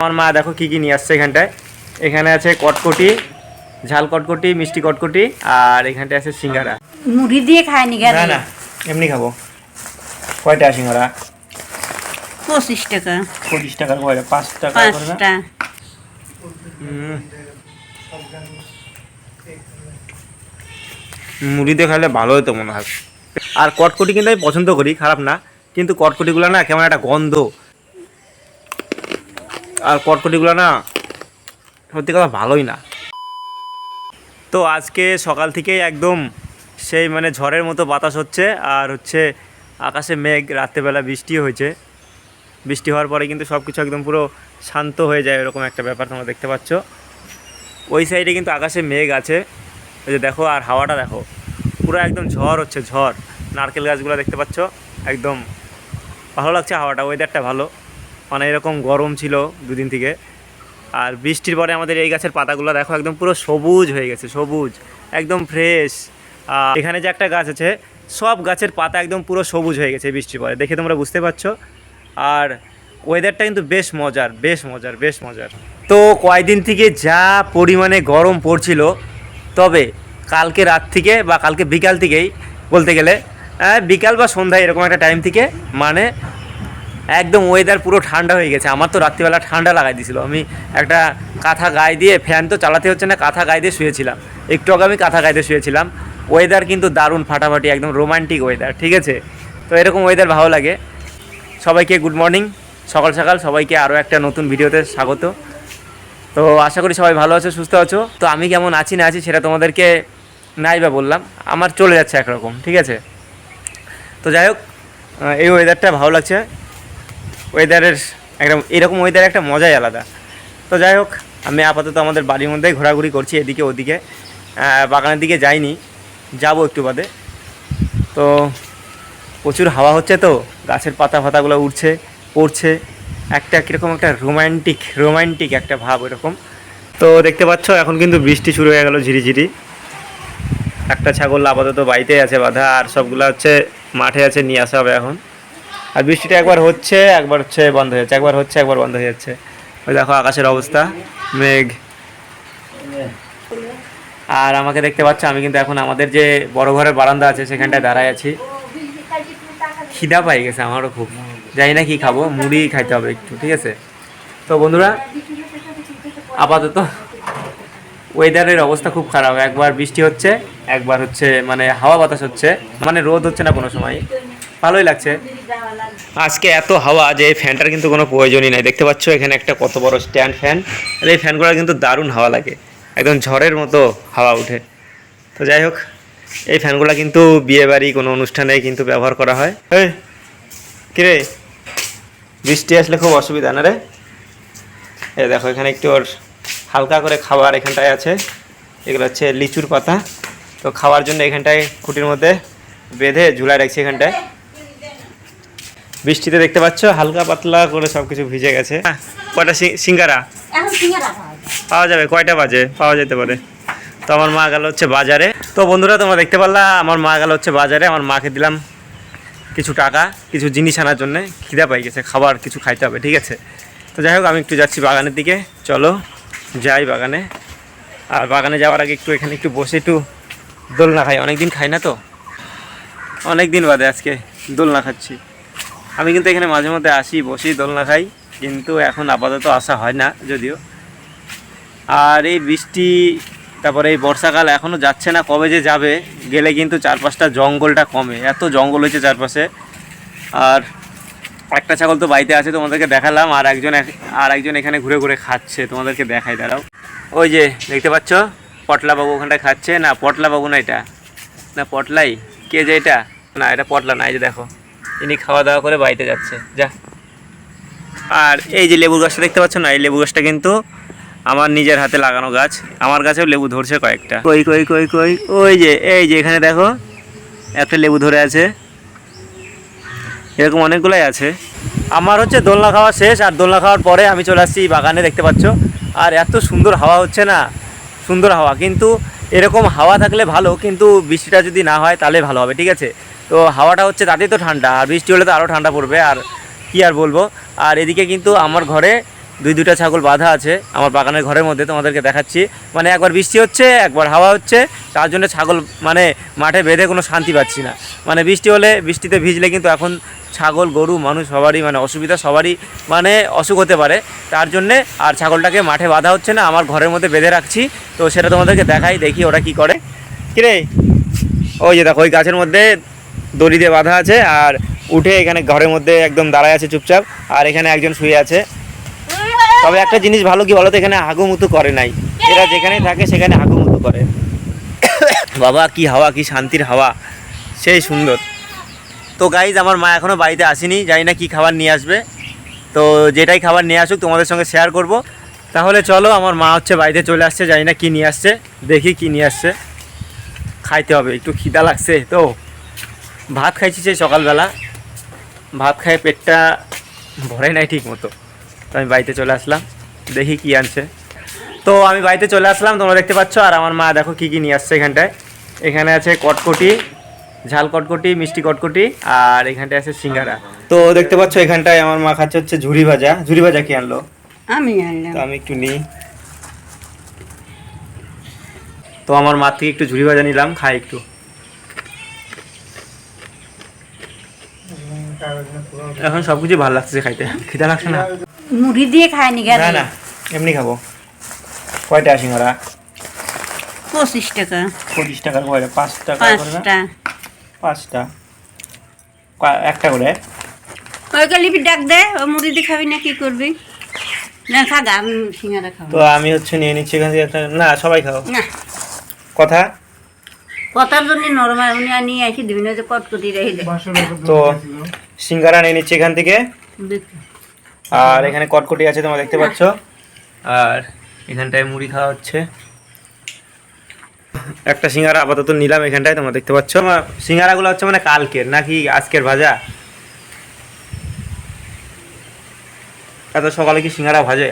আমার মা দেখো কি কি নিয়ে আসছে এখানটায়। এখানে আছে কটকটি ঝাল কটকটি মিষ্টি কটকটি আর এখানটায় আছে সিঙ্গারা। মুড়ি দিয়ে খায়নি না না এমনি খাব। কয়টা সিঙ্গারা? পঁচিশ টাকা। পঁচিশ টাকার কয়টা? পাঁচ টাকা পাঁচটা। মুড়ি দিয়ে খাইলে ভালো হতো মনে হয়। আর কটকটি কিন্তু আমি পছন্দ করি খারাপ না। কিন্তু কটকটিগুলো না কেমন একটা গন্ধ। আর কটকটিগুলো না সত্যি কথা ভালোই না। তো আজকে সকাল থেকেই একদম সেই মানে ঝড়ের মতো বাতাস হচ্ছে আর হচ্ছে আকাশে মেঘ, রাত্রেবেলা বৃষ্টি হয়েছে। বৃষ্টি হওয়ার পরে কিন্তু সব কিছু একদম পুরো শান্ত হয়ে যায় এরকম একটা ব্যাপার তোমরা দেখতে পাচ্ছ। ওই সাইডে কিন্তু আকাশে মেঘ আছে। ওই যে দেখো আর হাওয়াটা দেখো, পুরো একদম ঝড় হচ্ছে, ঝড়। নারকেল গাছগুলো দেখতে পাচ্ছ, একদম ভালো লাগছে হাওয়াটা ওয়েদারটা ভালো। মানে এরকম গরম ছিল দুদিন থেকে। আর বৃষ্টির পরে আমাদের এই গাছের পাতাগুলো দেখো একদম পুরো সবুজ হয়ে গেছে, সবুজ, একদম ফ্রেশ আর এখানে যে একটা গাছ আছে, সব গাছের পাতা একদম পুরো সবুজ হয়ে গেছে বৃষ্টির পরে। দেখে তোমরা বুঝতে পারছ। আর ওয়েদারটা কিন্তু বেশ মজার বেশ মজার বেশ মজার। তো কয়দিন থেকে যা পরিমাণে গরম পড়ছিল, তবে কালকে রাত থেকে বা কালকে বিকাল থেকেই বলতে গেলে বিকাল বা সন্ধ্যায় এরকম একটা টাইম থেকে মানে একদম ওয়েদার পুরো ঠান্ডা হয়ে গেছে। আমার তো রাত্রিবেলা ঠান্ডা লাগাই দিয়েছিল। আমি একটা কাঁথা গায়ে দিয়ে ফ্যান তো চালাতে হচ্ছে না, কাঁথা গায়ে দিয়ে শুয়েছিলাম। একটু আগে আমি কাঁথা গায়ে দিয়ে শুয়েছিলাম। ওয়েদার কিন্তু দারুণ, ফাটাফাটি, একদম রোমান্টিক ওয়েদার ঠিক আছে? তো এরকম ওয়েদার ভালো লাগে। সবাইকে গুড মর্নিং সকাল সকাল সবাইকে আরও একটা নতুন ভিডিওতে স্বাগত। তো আশা করি সবাই ভালো আছো, সুস্থ আছো। তো আমি কেমন আছি, না আছি সেটা তোমাদেরকে নাই বা বললাম। আমার চলে যাচ্ছে একরকম, ঠিক আছে? তো যাই হোক এই ওয়েদারটা ভালো লাগছে। ওয়েদারের একটা, এরকম ওয়েদার একটা মজাই আলাদা। তো যাই হোক, আমি আপাতত আমাদের বাড়ির মধ্যেই ঘোরাঘুরি করছি এদিকে ওদিকে। বাগানের দিকে যাইনি, যাব একটু বাদে। তো প্রচুর হাওয়া হচ্ছে তো, গাছের পাতা ফাতাগুলো উঠছে পড়ছে। একটা কীরকম একটা রোমান্টিক রোমান্টিক একটা ভাব এরকম। তো দেখতে পাচ্ছ, এখন কিন্তু বৃষ্টি শুরু হয়ে গেল ঝিরিঝিরি। একটা ছাগল আপাতত বাড়িতে আছে বাঁধা, আর সবগুলো হচ্ছে মাঠে আছে, নিয়ে আসা হবে এখন। আর বৃষ্টিটা একবার হচ্ছে একবার হচ্ছে বন্ধ হয়ে যাচ্ছে, একবার হচ্ছে, একবার বন্ধ হয়ে যাচ্ছে। ওই দেখো আকাশের অবস্থা, মেঘ। আর আমাকে দেখতে পাচ্ছ, আমি কিন্তু এখন আমাদের যে বড় ঘরের বারান্দা আছে, সেখানটায় দাঁড়ায় আছি। খিদা পাই গেছে আমারও খুব। জানি না কি খাব, মুড়ি খাইতে হবে একটু, ঠিক আছে? তো বন্ধুরা, আপাতত ওয়েদারের অবস্থা খুব খারাপ। একবার বৃষ্টি হচ্ছে, একবার হচ্ছে মানে হাওয়া বাতাস হচ্ছে। মানে রোদ হচ্ছে না কোনো সময়। ভালোই লাগছে। আজকে এত হাওয়া যে এই ফ্যানটার কিন্তু কোনো প্রয়োজনই নাই। দেখতে পাচ্ছ এখানে একটা কত বড় স্ট্যান্ড ফ্যান। আর এই ফ্যানগুলো কিন্তু দারুণ হাওয়া লাগে। একদম ঝড়ের মতো হাওয়া ওঠে। তো যাই হোক এই ফ্যানগুলো কিন্তু বিয়ে বাড়ি কোনো অনুষ্ঠানে কিন্তু ব্যবহার করা হয়। এই, কিরে বৃষ্টি আসলে খুব অসুবিধা না রে? এই দেখো এখানে একটু ওর হালকা করে খাবার এখানটায় আছে। এগুলো হচ্ছে লিচুর পাতা। তো খাওয়ার জন্য এখানটায় খুঁটির মধ্যে বেঁধে ঝুলায় রাখছি এখানটায়। বৃষ্টিতে দেখতে পাচ্ছ হালকা পাতলা করে সব কিছু ভিজে গেছে। হ্যাঁ, কয়টা সি- সিঙ্গারা? পাওয়া পাওয়া যাবে কয়টা বাজে? পাওয়া যেতে পারে। তো আমার মা গেল হচ্ছে বাজারে। তো বন্ধুরা তোমরা দেখতে পারলা আমার মা গেল হচ্ছে বাজারে আমার মাকে দিলাম কিছু টাকা কিছু জিনিস আনার জন্য। খিদা পাই গেছে খাবার কিছু খাইতে হবে ঠিক আছে? তো যাই হোক আমি একটু যাচ্ছি বাগানের দিকে। চলো যাই বাগানে। আর বাগানে যাওয়ার আগে একটু এখানে একটু বসে একটু দোলনা খাই। অনেক দিন খাই না তো? অনেক দিন বাদে আজকে দোলনা খাচ্ছি। আমি কিন্তু এখানে মাঝে মধ্যে আসি, বসি, দোলনা খাই, কিন্তু এখন আপাতত আসা হয় না যদিও। আর এই বৃষ্টি, তারপরে এই বর্ষাকাল এখনও যাচ্ছে না, কবে যে যাবে, গেলে কিন্তু চারপাশটা জঙ্গলটা কমে। এত জঙ্গল হয়েছে চারপাশে। আর একটা ছাগল তো বাড়িতে আছে, তোমাদেরকে দেখালাম, আর একজন এক- আর একজন এখানে ঘুরে ঘুরে খাচ্ছে। তোমাদেরকে দেখাই, দাঁড়াও। ওই যে, দেখতে পাচ্ছ? পটলা বাবু ওখানটায় খাচ্ছে। না পটলা বাবু না এটা? না, পটলাই? কে যে এটা? না, এটা পটলা না, এই যে দেখো। ইনি খাওয়া দাওয়া করে বাড়িতে যাচ্ছে। যা। আর এই যে লেবু গাছটা দেখতে পাচ্ছ না? এই লেবু গাছটা কিন্তু আমার নিজের হাতে লাগানো গাছ। আমার গাছেও লেবু ধরছে কয়েকটা। কই কই কই কই? ওই যে, এই যে এখানে দেখো একটা লেবু ধরে আছে। এরকম অনেকগুলাই আছে। আমার হচ্ছে দোলনা খাওয়া শেষ, আর দোলনা খাওয়ার পরে আমি চলে আসছি বাগানে, দেখতে পাচ্ছ? আর এত সুন্দর হাওয়া হচ্ছে না? সুন্দর হাওয়া। কিন্তু এরকম হাওয়া থাকলে ভালো, কিন্তু বৃষ্টিটা যদি না হয়, তাহলে ভালো হবে, ঠিক আছে? তো হাওয়াটা হচ্ছে তাতেই তো ঠান্ডা, আর বৃষ্টি হলে তো আরও ঠান্ডা পড়বে, আর কি আর বলব? আর এদিকে কিন্তু আমার ঘরে দুই দুটা ছাগল বাঁধা আছে, আমার বাগানের ঘরের মধ্যে তোমাদেরকে দেখাচ্ছি। মানে একবার বৃষ্টি হচ্ছে, একবার হাওয়া হচ্ছে, তার জন্য ছাগল মানে মাঠে বেঁধে কোনো শান্তি পাচ্ছি না। মানে বৃষ্টি হলে বৃষ্টিতে ভিজলে কিন্তু এখন ছাগল, গরু, মানুষ সবারই মানে অসুবিধা, সবারই মানে অসুখ হতে পারে। তার জন্যে আর ছাগলটাকে মাঠে বাঁধা হচ্ছে না, আমার ঘরের মধ্যে বেঁধে রাখছি। তো সেটা তোমাদেরকে দেখাই, দেখি ওরা কি করে। কিরে? ওই যে দেখো, ওই গাছের মধ্যে দড়ি দিয়ে বাঁধা আছে আর উঠে এখানে ঘরের মধ্যে একদম দাঁড়ায় আছে চুপচাপ আর এখানে একজন শুয়ে আছে। তবে একটা জিনিস ভালো কি বলো তো এখানে হাগুমুতু করে নাই। এরা যেখানে থাকে সেখানে হাগুমুতু করে। বাবা, কি হাওয়া, কি শান্তির হাওয়া। সেই সুন্দর। তো গাইজ আমার মা এখনও বাড়িতে আসেনি, জানি না কি খাবার নিয়ে আসবে। তো যেটাই খাবার নিয়ে আসুক, তোমাদের সঙ্গে শেয়ার করব। তাহলে চলো, আমার মা হচ্ছে বাড়িতে চলে আসছে, জানি না কি নিয়ে আসছে। দেখি কি নিয়ে আসছে। খাইতে হবে, একটু খিদা লাগছে তো। ভাত খাইছি সেই সকালবেলা। ভাত খাই পেটটা ভরে নাই ঠিক মতো তো আমি বাড়িতে চলে আসলাম দেখি কি আনছে। তো আমি বাড়িতে চলে আসলাম তোমরা দেখতে পাচ্ছ আর আমার মা দেখো কি কি নিয়ে আসছে এখানটায়। এখানে আছে কটকটি ঝাল কটকটি মিষ্টি কটকটি আর এখানটায় আছে সিঙ্গারা। তো দেখতে পাচ্ছ এখানটায় আমার মা খাচ্ছে হচ্ছে ঝুরি ভাজা। ঝুরি ভাজা কি আনলো? আমি আনলাম। তো আমি একটু নিই। তো আমার মা থেকে একটু ঝুরি ভাজা নিলাম খাই একটু। এখন সবকিছু ভালো লাগছে খাইতে। খিদা লাগছে না? মুড়ি দিয়ে খায়নি গা না না এমনি খাব। কয়টা সিঙ্গারা পঁচিশ টাকা। পঁচিশ টাকার কয়টা? পাঁচ টাকা পাঁচটা। পাঁচটা। একটা করে? ওই লিপি ডাক দে ও মুড়ি দিয়ে খাবি না কি করবি? না খাগা আমি সিঙ্গারা খাব। তো আমি হচ্ছে নিয়ে নিচ্ছি এখান থেকে না সবাই খাও। না। কথা? কথার জন্য নরমাল উনি নিয়ে আসি বিভিন্ন যে কটকটি রেখে তো সিঙ্গারা নিয়ে নিচ্ছি এখান থেকে। আর এখানে কটকটি আছে তোমরা দেখতে পাচ্ছ। আর এখানটায় মুড়ি খাওয়া হচ্ছে। একটা সিঙ্গারা আপাতত নিলাম এখানটায় তোমরা দেখতে পাচ্ছ। সিঙ্গারাগুলো হচ্ছে মানে কালকের নাকি আজকের ভাজা? এত সকালে কি সিঙ্গারা ভাজে?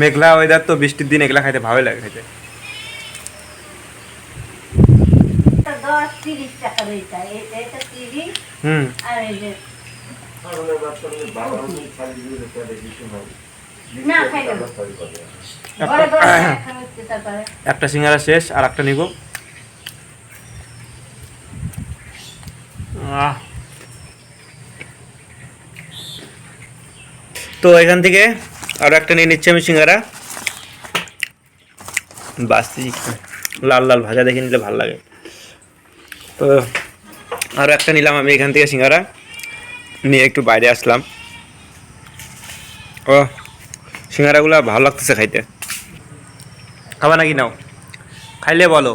মেঘলা ওয়েদার তো বৃষ্টির দিন এগুলা খাইতে ভালোই লাগে খাইতে। তিরিশ টাকা রয়েছে এটা তিরিশ আর এই যে একটা সিঙ্গারা শেষ আর একটা নিব। তো এখান থেকে আরও একটা নিয়ে নিচ্ছি আমি সিঙ্গারা। বাস্তি লাল লাল ভাজা দেখে নিলে ভালো লাগে। তো আরও একটা নিলাম আমি এখান থেকে সিঙ্গারা। নিয়ে একটু বাইরে আসলাম। ও সিঙ্গারাগুলো ভালো লাগতেছে খাইতে। খাবা নাকি নাও? খাইলে বলো।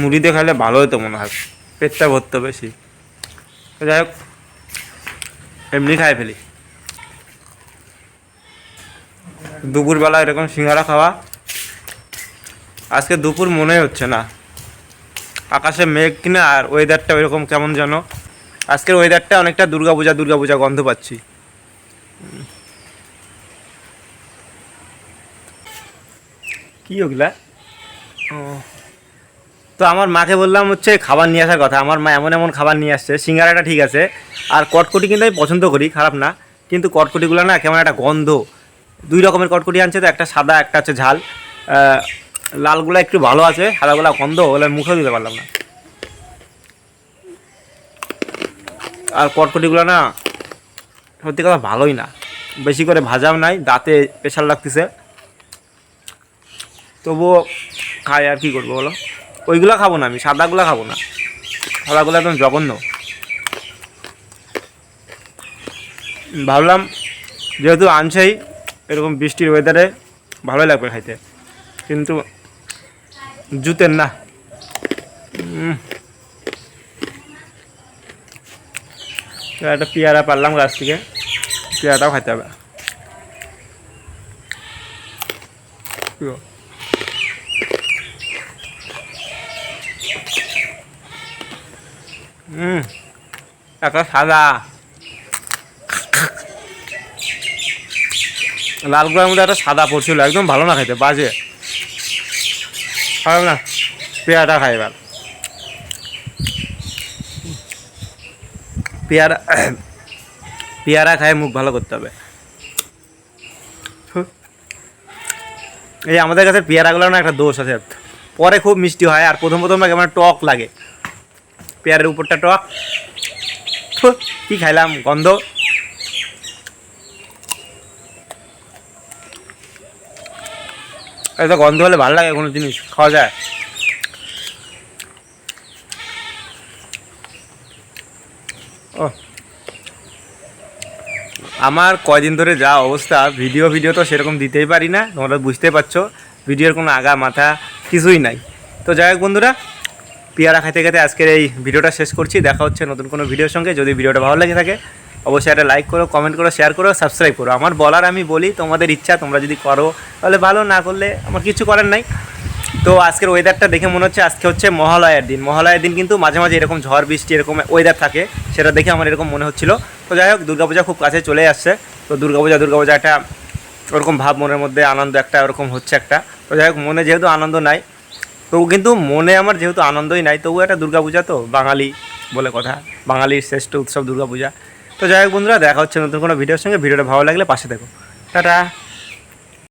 মুড়ি দিয়ে খাইলে ভালো হতো মনে হয়। পেটটা ভরতো বেশি। যাই হোক এমনি খাই ফেলি। দুপুরবেলা এরকম সিঙ্গারা খাওয়া। আজকে দুপুর মনে হচ্ছে না। আকাশে মেঘ কিনা আর ওয়েদারটা ওইরকম কেমন যেন। আজকের ওয়েদারটা অনেকটা দুর্গাপূজা দুর্গাপূজা গন্ধ পাচ্ছি। কি ওগুলা? ও। তো আমার মাকে বললাম হচ্ছে খাবার নিয়ে আসার কথা। আমার মা এমন এমন খাবার নিয়ে আসছে। সিঙ্গারাটা ঠিক আছে। আর কটকটি কিন্তু আমি পছন্দ করি, খারাপ না। কিন্তু কটকটিগুলো না কেমন একটা গন্ধ। দুই রকমের কটকটি আনছে তো, একটা সাদা, একটা হচ্ছে ঝাল। লালগুলা একটু ভালো আছে, সাদাগুলা গন্ধ ওগুলো মুখেও দিতে পারলাম না। আর কটকটিগুলো না, সত্যি কথা ভালোই না। বেশি করে ভাজাও নাই, দাঁতে প্রেশার লাগতেছে। তবুও খাই আর কি করব বলো? ওইগুলো খাব না আমি, সাদাগুলো খাব না। সাদাগুলো একদম জঘন্য। ভাবলাম, যেহেতু আনছেই এরকম বৃষ্টির ওয়েদারে ভালোই লাগবে খাইতে। কিন্তু জুতের না। একটা পেয়ারা পারলাম গাছ থেকে, পেয়ারাটাও খাইতে হবে। হুম একটা সাদা। লালগুলোর মধ্যে একটা সাদা পড়ছিল, একদম ভালো না খাইতে বাজে। খাবে না, পেয়ারাটা খাই এবার। পেয়ারা পেয়ারা খায় মুখ ভালো করতে হবে। এই আমাদের কাছে পেয়ারাগুলো না একটা দোষ আছে। পরে খুব মিষ্টি হয়, আর প্রথম প্রথম না কেমন টক লাগে। পেয়ারের উপরটা টক। কি খাইলাম, গন্ধ। এত গন্ধ হলে ভালো লাগে কোনো জিনিস, খাওয়া যায়? ও আমার কয়দিন ধরে যা অবস্থা ভিডিও ভিডিও তো সেরকম দিতেই পারি না, তোমরা বুঝতে পারছ ভিডিওর কোনো আগা, মাথা কিছুই নাই। তো যাই হোক বন্ধুরা, পেয়ারা খাইতে খেতে আজকের এই ভিডিওটা শেষ করছি, দেখা হচ্ছে নতুন কোনো ভিডিওর সঙ্গে। যদি ভিডিওটা ভালো লেগে থাকে অবশ্যই একটা লাইক করো কমেন্ট করো শেয়ার করো সাবস্ক্রাইব করো। আমার বলার আমি বলি, তোমাদের ইচ্ছা, তোমরা যদি করো, তাহলে ভালো, না করলে আমার কিছু করার নাই। তো আজকের ওয়েদারটা দেখে মনে হচ্ছে আজকে হচ্ছে মহালয়ার দিন। মহালয়ার দিন কিন্তু মাঝে মাঝে এরকম ঝড়, বৃষ্টি, এরকম ওয়েদার থাকে, সেটা দেখে আমার এরকম মনে হচ্ছিল। তো যাই হোক, দুর্গাপূজা খুব কাছে চলে আসছে। তো দুর্গাপূজা দুর্গাপূজা একটা ওরকম ভাব মনের মধ্যে, আনন্দ একটা ওরকম হচ্ছে একটা। তো যাই হোক, মনে যেহেতু আনন্দ নাই, তবু কিন্তু মনে আমার যেহেতু আনন্দই নাই, তবু একটা দুর্গাপূজা তো বাঙালি বলে কথা। বাঙালির শ্রেষ্ঠ উৎসব দুর্গাপূজা। তো যাই হোক বন্ধুরা, দেখা হচ্ছে নতুন কোনো ভিডিওর সঙ্গে। ভিডিওটা ভালো লাগলে পাশে দেখো। টাটা।